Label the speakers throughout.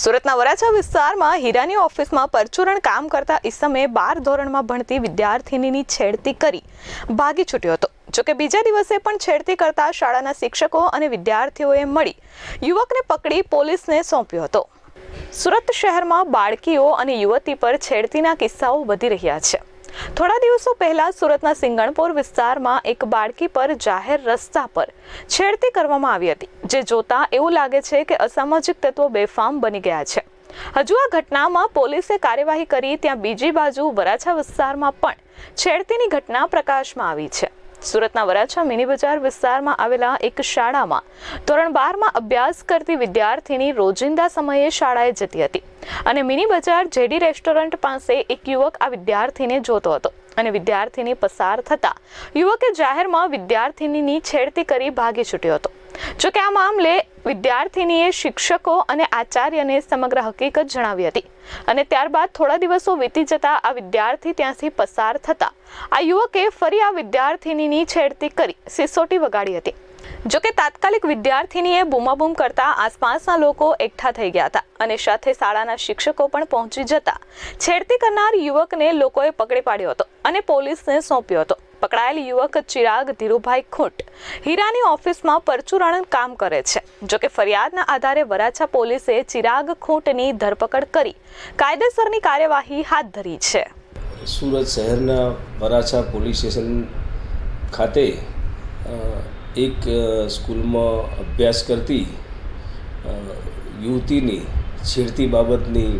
Speaker 1: સુરતના વરાછા વિસ્તારમાં હીરાની ઓફિસમાં પરચુરણ કામ કરતા ઈસમે બાર ધોરણમાં ભણતી વિદ્યાર્થિનીની છેડતી કરી. ભાગી છૂટ્યો હતો. જોકે બીજા દિવસે પણ છેડતી કરતા શાળાના શિક્ષકો અને વિદ્યાર્થીઓએ મળી. યુવકને પકડી પોલીસને સોંપ્યો હતો. સુરત શહેરમાં બાળકીઓ અને યુવતી પર છેડતીના કિસ્સાઓ વધી રહ્યા છે. થોડા દિવસો પહેલા સુરતના સિંગણપોર વિસ્તારમાં એક બાળકી પર જાહેર રસ્તા પર છેડતી કરવામાં આવી હતી, જે જોતા એવું લાગે છે કે અસામાજિક તત્વો બેફામ બની ગયા છે. હજુ આ ઘટનામાં પોલીસે કાર્યવાહી કરી, ત્યાં બીજી બાજુ વરાછા વિસ્તારમાં પણ છેડતીની ઘટના પ્રકાશમાં આવી છે. સુરતના વરાછા મિની બજાર વિસ્તારમાં આવેલા એક શાળામાં ધોરણ બારમાં અભ્યાસ કરતી વિદ્યાર્થીની રોજિંદા સમયે શાળાએ જતી હતી અને મિની બજાર જેડી રેસ્ટોરન્ટ પાસે એક યુવક આ વિદ્યાર્થીને જોતો હતો અને વિદ્યાર્થીની પસાર થતા યુવકે જાહેરમાં વિદ્યાર્થીનીની છેડતી કરી ભાગી છૂટ્યો હતો. જોકે આ મામલે વિદ્યાર્થીનીએ શિક્ષકો અને આચાર્યને સમગ્ર હકીકત જણાવી હતી અને ત્યારબાદ થોડા દિવસો વીતી જતા આ વિદ્યાર્થી ત્યાંથી પસાર થતા. આ યુવકે ફરી આ વિદ્યાર્થીનીની છેડતી કરી, સિસોટી વગાડી હતી. જોકે તાત્કાલિક વિદ્યાર્થીનીએ બૂમાબૂમ કરતા આસપાસના લોકો એકઠા થઈ ગયા હતા અને સાથે શાળાના શિક્ષકો પણ પહોંચી જતા. છેડતી કરનાર યુવકને લોકોએ પકડી પાડ્યો હતો અને પોલીસને સોંપ્યો હતો. પકડાયેલ યુવક ચિરાગ ધીરુભાઈ ખૂંટ હીરાની ઓફિસમાં પરચુરણ કામ કરે છે. જોકે ફરિયાદના આધારે વરાછા પોલીસે ચિરાગ ખૂંટની ધરપકડ કરી કાયદેસરની કાર્યવાહી હાથ ધરી છે.
Speaker 2: સુરત શહેરના વરાછા પોલીસ સ્ટેશન ખાતે એક સ્કૂલમાં અભ્યાસ કરતી યુવતીની છેડતી બાબતની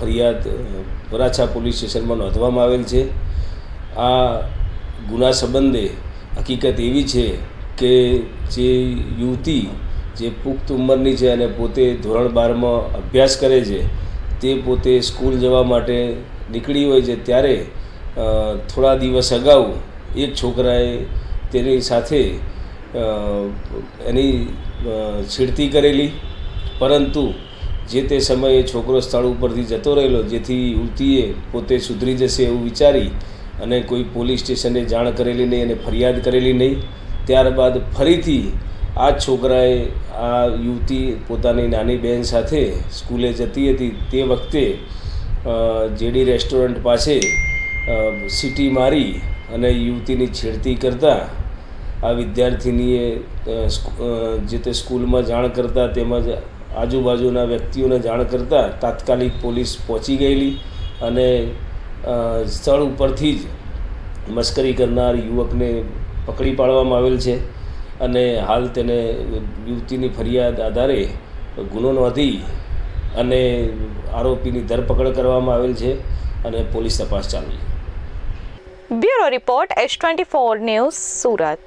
Speaker 2: ફરિયાદ વરાછા પોલીસ સ્ટેશનમાં નોંધવામાં આવેલ છે. આ ગુના સંબંધે હકીકત એવી છે કે જે યુવતી જે પુખ્ત ઉંમરની છે અને પોતે ધોરણ બારમાં અભ્યાસ કરે છે, તે પોતે સ્કૂલ જવા માટે નીકળી હોય છે, ત્યારે થોડા દિવસ અગાઉ એક છોકરાએ તેની સાથે એની છીડતી કરેલી. પરંતુ જે તે સમયે છોકરો સ્થળ ઉપરથી જતો રહેલો, જેથી યુવતીએ પોતે સુધરી જશે એવું વિચારી અને કોઈ પોલીસ સ્ટેશને જાણ કરેલી નહીં અને ફરિયાદ કરેલી નહીં. ત્યારબાદ ફરીથી આ છોકરાએ, આ યુવતી પોતાની નાની બહેન સાથે સ્કૂલે જતી હતી. તે વખતે જેડી રેસ્ટોરન્ટ પાસે સીટી મારી અને યુવતીની છેડતી કરતાં આ વિદ્યાર્થિનીએ જે તે સ્કૂલમાં જાણ કરતાં તેમજ આજુબાજુના વ્યક્તિઓને જાણ કરતાં તાત્કાલિક પોલીસ પહોંચી ગયેલી અને સ્થળ ઉપરથી જ મસ્કરી કરનાર યુવકને પકડી પાડવામાં આવેલ છે અને હાલ તેને યુવતીની ફરિયાદ આધારે ગુનો નોંધી અને આરોપીની ધરપકડ કરવામાં આવેલ છે અને પોલીસ તપાસ ચાલુ છે.
Speaker 1: Bureau report S twenty four news Surat.